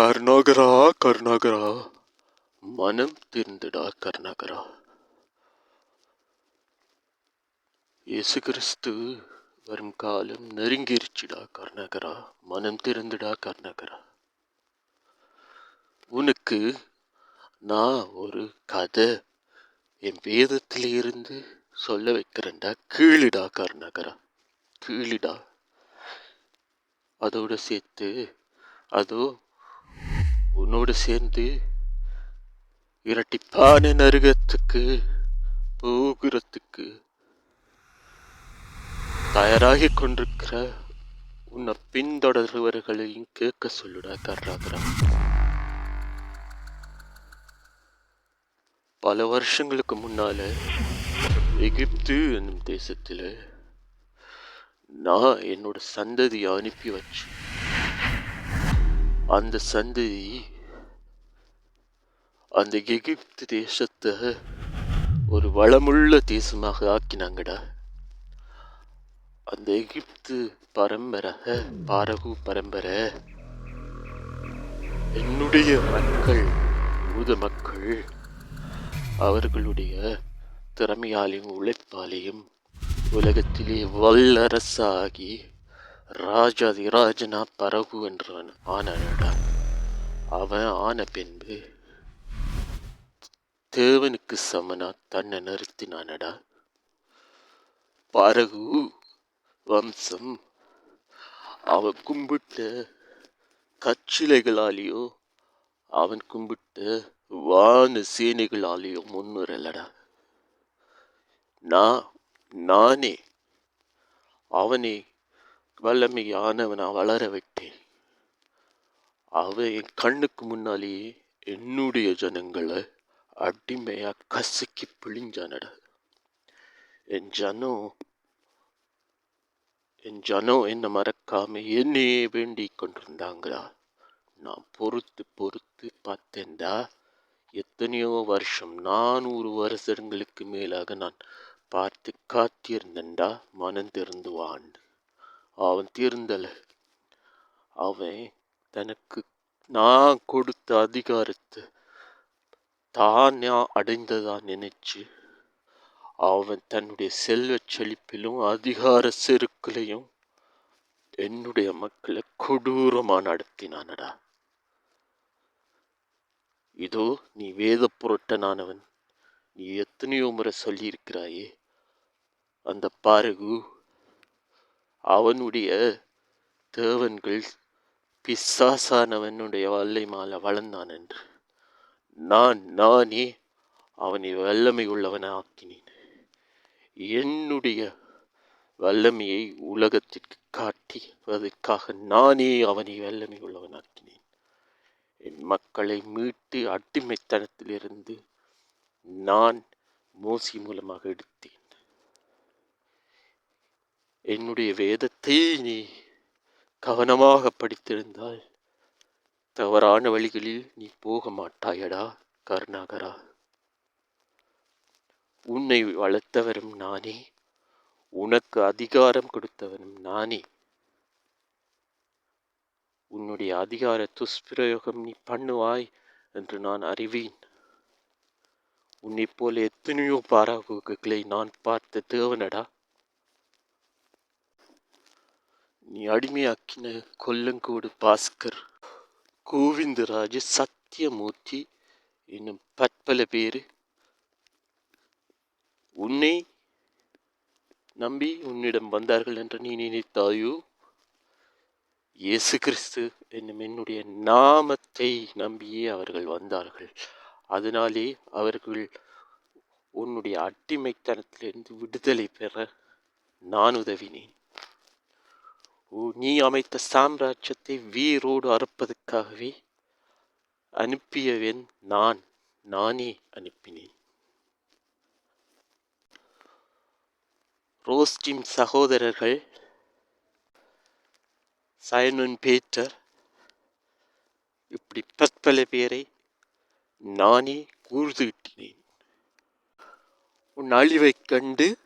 கருணாகரா கருணாகரா. மனம் திருந்துடா கருணாகரா. இயேசு கிறிஸ்து வரும் காலம் நெருங்கிருச்சுடா கருணாகரா. மனம் திருந்துடா கருணாகரா. உனக்கு நான் ஒரு கதை என் வேதத்திலிருந்து சொல்ல வைக்கிறேன்டா. கீழிடா கருணாகரா. கீழிடா. அதோட சேர்த்து அதோ உன்னோடு சேர்ந்து இரட்டிப்பான நருகத்துக்கு போகிறதுக்கு தயாராகி கொண்டிருக்கிற உன்னை பின்தொடர்பவர்களையும் கேட்க சொல்லுடா கர்ணாகரா பல வருஷங்களுக்கு முன்னால எகிப்து என்னும் தேசத்தில் நான் என்னோட சந்ததியை அனுப்பி வச்சேன். அந்த சந்ததி அந்த எகிப்து தேசத்தை ஒரு வளமுள்ள தேசமாக ஆக்கினாங்கடா. அந்த எகிப்து பரம்பரை பாரகு பரம்பரை. என்னுடைய மக்கள் பூத மக்கள் அவர்களுடைய திறமையாலையும் உழைப்பாலையும் உலகத்திலே வல்லரசாகி ராஜாதிராஜனா பரகு என்றவன் ஆனடா அவன் ஆன பின்பு தேவனுக்கு சமனா தன்னை நிறுத்தினானடா. பரகு வம்சம் அவன் கும்பிட்ட கச்சிலைகளாலேயோ அவன் கும்பிட்ட வான சேனைகளாலேயோ முன்னுரலடா. நான் நானே அவனை வல்லமையானவனாக வளர விட்டேன் அவன் என் கண்ணுக்கு முன்னாலேயே என்னுடைய ஜனங்களை அடிமையாக கசக்கி பிழிஞ்சானடா. என் ஜனம் என் ஜனம் என்ன மறக்காம என்னையே வேண்டி கொண்டிருந்தாங்களா? நான் பொறுத்து பொறுத்து பார்த்தேன்டா. எத்தனையோ வருஷம் நானூறு வருஷங்களுக்கு மேலாக நான் பார்த்து காத்திருந்தேன்டா மனம் திருந்துவான் அவன் தீர்ந்தலை. அவன் தனக்கு நான் கொடுத்த அதிகாரத்தை தானா அடைந்ததா நினைச்சு அவன் தன்னுடைய செல்வ செழிப்பிலும் அதிகார செருக்கிலையும் என்னுடைய மக்களை கொடூரமாக நடத்தினானடா. இதோ நீ வேத புரட்டனானவன். நீ எத்தனையோ முறை சொல்லியிருக்கிறாயே. அந்த பாருகு அவனுடைய தேவன்கள் பிசாசானவனுடைய வல்லை மாலை வளர்ந்தான் என்று. நான் நானே அவனை வல்லமை உள்ளவனை ஆக்கினேன் என்னுடைய வல்லமையை உலகத்திற்கு காட்டிவதற்காக நானே அவனை வல்லமை உள்ளவனாக்கினேன் என் மக்களை மீட்டு அடிமைத்தனத்திலிருந்து நான் மோசி மூலமாக எடுத்தேன். என்னுடைய வேதத்தை நீ கவனமாக படித்திருந்தால் தவறான வழிகளில் நீ போக மாட்டாயடா கருணாகரா. உன்னை வளர்த்தவரும் நானே உனக்கு அதிகாரம் கொடுத்தவனும் நானே. உன்னுடைய அதிகார துஷ்பிரயோகம் நீ பண்ணுவாய் என்று நான் அறிவேன். உன்னை போல எத்தனையோ பாராகுகளை நான் பார்த்த தேவனடா. நீ அடிமையாக்கின கொல்லங்கோடு பாஸ்கர் கோவிந்தராஜ் சத்தியமூர்த்தி என்னும் பற்பல பேர். உன்னை நம்பி உன்னிடம் வந்தார்கள் என்று நீ நினைத்தாயோ? இயேசு கிறிஸ்து என்னும் என்னுடைய நாமத்தை நம்பியே அவர்கள் வந்தார்கள். அதனாலே அவர்கள் உன்னுடைய அடிமைத்தனத்திலிருந்து விடுதலை பெற நான் உதவினேன். நீ அமைத்த சாம்ராஜ்யத்தை வீரோடு அறுப்பதற்காகவே அனுப்பியவன் நான். நானே அனுப்பினேன். ரோஸ்டின் சகோதரர்கள் சயனன் பேட்டர் இப்படி பற்பல பேரை நானே கூர்துட்டினேன் உன் அழிவைக் கண்டு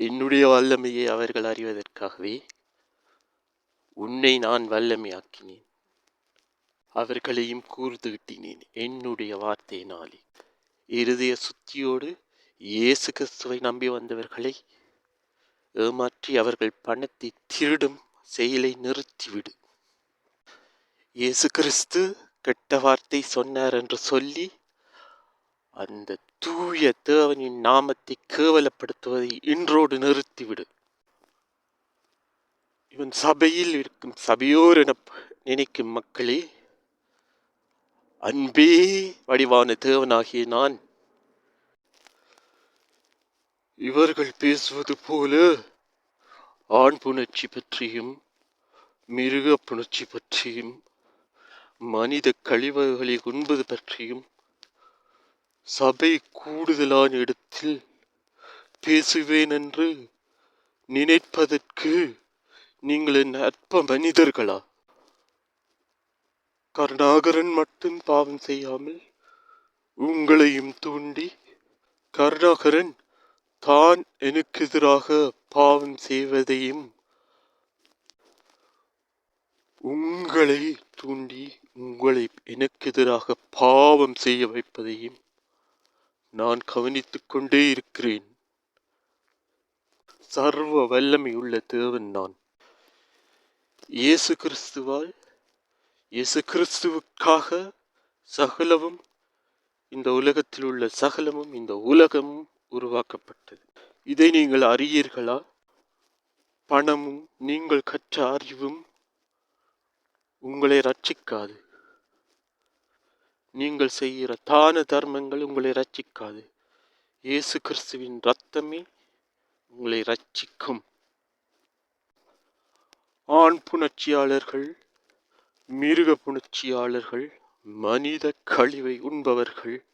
என்னுடைய வல்லமையை அவர்கள் அறிவதற்காகவே உன்னை நான் வல்லமையாக்கினேன். அவர்களையும் கூர்தீட்டினேன் என்னுடைய வார்த்தையினாலே இருதய சுத்தியோடு இயேசு கிறிஸ்துவை நம்பி வந்தவர்களை ஏமாற்றி அவர்கள் பணத்தை திருடும் செயலை நிறுத்திவிடு. இயேசு கிறிஸ்து கெட்ட வார்த்தை சொன்னார் என்று சொல்லி அந்த தூய தேவனின் நாமத்தை கேவலப்படுத்துவதை இன்றோடு நிறுத்திவிடு. இவன் சபையில் இருக்கும் சபையோர் என நினைக்கும் மக்களே அன்பே வடிவான தேவனாகிய நான். இவர்கள் பேசுவது போல ஆண் புணர்ச்சி பற்றியும் மிருக புணர்ச்சி பற்றியும் மனித கழிவுகளை உண்பது பற்றியும் சபை கூடுதலான இடத்தில் பேசுவேன் என்று நினைப்பதற்கு நீங்கள் என் அற்ப மனிதர்களா? கருணாகரன் மட்டும் பாவம் செய்யாமல் உங்களையும் தூண்டி கருணாகரன் தான் எனக்கு எதிராக பாவம் செய்வதையும் உங்களை தூண்டி உங்களை எனக்கு எதிராக பாவம் செய்ய வைப்பதையும் நான் கவனித்துக் கொண்டே இருக்கிறேன். சர்வ வல்லமையுள்ள தேவன் நான். இயேசு கிறிஸ்துவால் இயேசு கிறிஸ்துவுக்காக சகலமும் இந்த உலகத்தில் உள்ள சகலமும் இந்த உலகமும் உருவாக்கப்பட்டது. இதை நீங்கள் அறியீர்களா? பணமும் நீங்கள் கற்ற அறிவும் உங்களை ரட்சிக்காது நீங்கள் செய்கிற தான தர்மங்கள் உங்களை ரட்சிக்காது இயேசு கிறிஸ்துவின் ரத்தமே உங்களை ரட்சிக்கும் ஆண் புணர்ச்சியாளர்கள் மிருக புணர்ச்சியாளர்கள் மனித கழிவை உண்பவர்கள்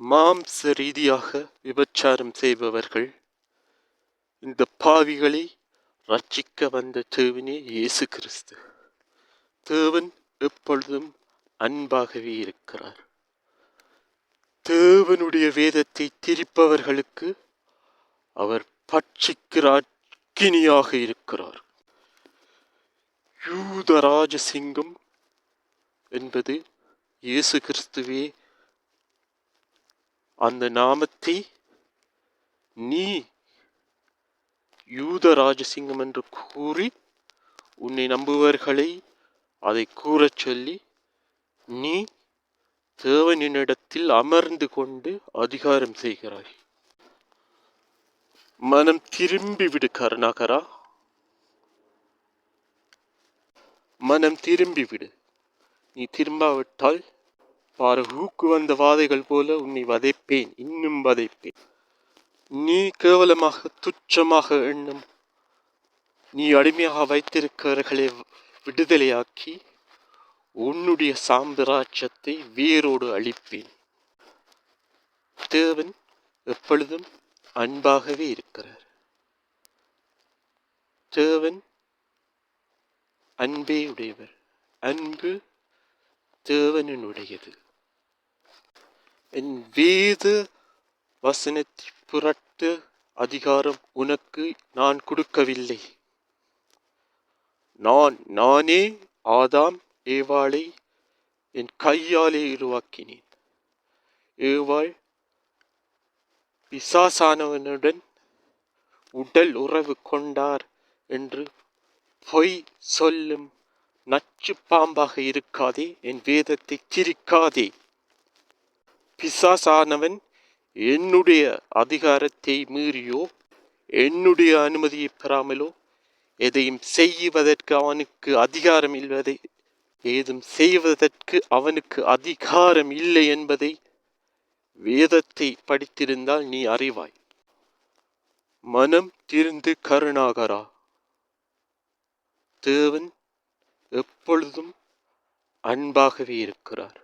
மாம்ச ரீதியாக விபச்சாரம் செய்பவர்கள் இந்த பாவிகளை ரட்சிக்க வந்த தேவனே இயேசு கிறிஸ்து. தேவன் எப்பொழுதும் அன்பாகவே இருக்கிறார். தேவனுடைய வேதத்தை திரிப்பவர்களுக்கு அவர் பட்சிக்கிற அக்கினியாக இருக்கிறார். யூத ராஜசிங்கம் என்பது இயேசு கிறிஸ்துவே அந்த நாமத்தை நீ யூத ராஜசிங்கம் என்று கூறி உன்னை நம்புவர்களை அதை கூறச் சொல்லி நீ தேவனினிடத்தில் அமர்ந்து கொண்டு அதிகாரம் செய்கிறாய். மனம் திரும்பி விடு கருணாகரா. மனம் திரும்பி விடு. நீ திரும்பாவிட்டால் பாரு ஊக்கு வந்த வாதைகள் போல உன்னை வதைப்பேன் இன்னும் வதைப்பேன். நீ கேவலமாக துச்சமாக எண்ணும். நீ அடிமையாக வைத்திருக்கிறவர்களை விடுதலையாக்கி உன்னுடைய சாம்ராஜ்யத்தை வேரோடு அழிப்பேன். தேவன் எப்பொழுதும் அன்பாகவே இருக்கிறார். தேவன் அன்பே உடையவர். அன்பு தேவனினுடையது. என் வேத வசனத்தை புரட்டு அதிகாரம் உனக்கு நான் கொடுக்கவில்லை. நான் நானே ஆதாம் ஏவாளை என் கையாலே உருவாக்கினேன் ஏவாள் பிசாசானவனுடன் உடல் உறவு கொண்டார் என்று பொய் சொல்லும் நச்சு பாம்பாக இருக்காதே என் வேதத்தை திரிக்காதே பிசாசானவன் என்னுடைய அதிகாரத்தை மீறியோ என்னுடைய அனுமதியை பெறாமலோ எதையும் செய்வதற்கு அவனுக்கு அதிகாரம் இல்வதை ஏதும் செய்வதற்கு அவனுக்கு அதிகாரம் இல்லை என்பதை வேதத்தை படித்திருந்தால் நீ அறிவாய். மனம் திருந்து கருணாகரா. தேவன் எப்பொழுதும் அன்பாகவே இருக்கிறார்.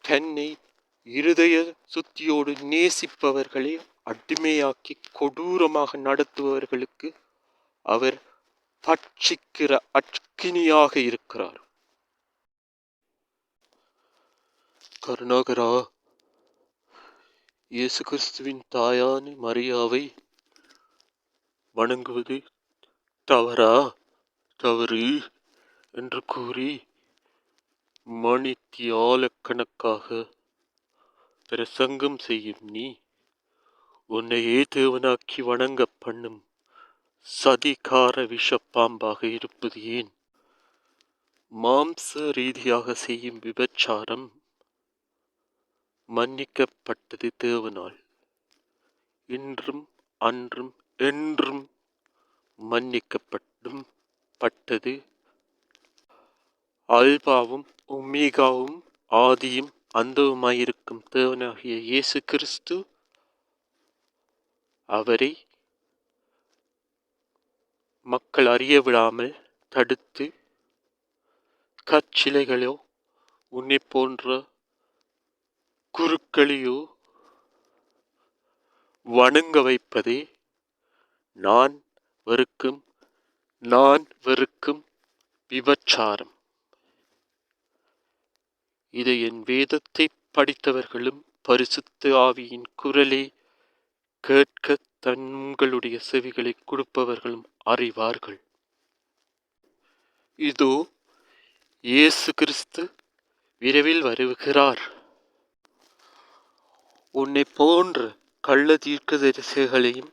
தன்னை இருதய சுத்தியோடு நேசிப்பவர்களை அடிமையாக்கி கொடூரமாக நடத்துபவர்களுக்கு அவர் பட்சிக்கிற அக்கினியாக இருக்கிறார். கருணாகரா இயேசு கிறிஸ்துவின் தாயான மரியாவை வணங்குவது தவறா? தவறு என்று கூறி மணித்தியாலக்கணக்காக பிரசங்கம் செய்யும் நீ உன்னையே தேவனாக்கி வணங்க பண்ணும் சதிகார விஷப்பாம்பாக இருப்பது ஏன்? மாம்ச ரீதியாக செய்யும் விபச்சாரம் மன்னிக்கப்பட்டது தேவனால். இன்றும் அன்றும் என்றும் மன்னிக்கப்பட்டும் பட்டது. அல்பாவும் உமீகாவும் ஆதியும் அந்தவுமாயிருக்கும் தேவனாகிய இயேசு கிறிஸ்து அவரை மக்கள் அறிய விடாமல் தடுத்து கற்சிலைகளோ உன்னை போன்ற குருக்களையோ வணங்க வைப்பதே நான் வெறுக்கும் நான் வெறுக்கும் விபச்சாரம். இதை என் வேதத்தை படித்தவர்களும் பரிசுத்த ஆவியின் குரலை கேட்க தங்களுடைய செவிகளை கொடுப்பவர்களும் அறிவார்கள். இதோ இயேசு கிறிஸ்து விரைவில் வருகிறார். உன்னை போன்ற கள்ள தீர்க்கதரிசிகளையும்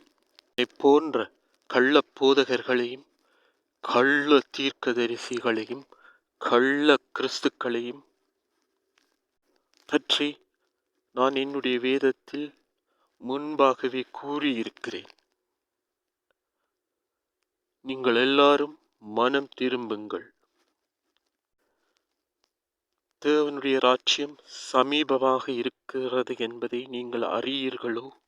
உன்னை போன்ற கள்ள போதகர்களையும் கள்ள தீர்க்கதரிசிகளையும் கள்ள கிறிஸ்துக்களையும் பற்றி நான் என்னுடைய வேதத்தில் முன்பாகவே கூறியிருக்கிறேன். நீங்கள் எல்லாரும் மனம் திரும்புங்கள். தேவனுடைய ராஜ்யம் சமீபமாக இருக்கிறது என்பதை நீங்கள் அறியீர்களோ?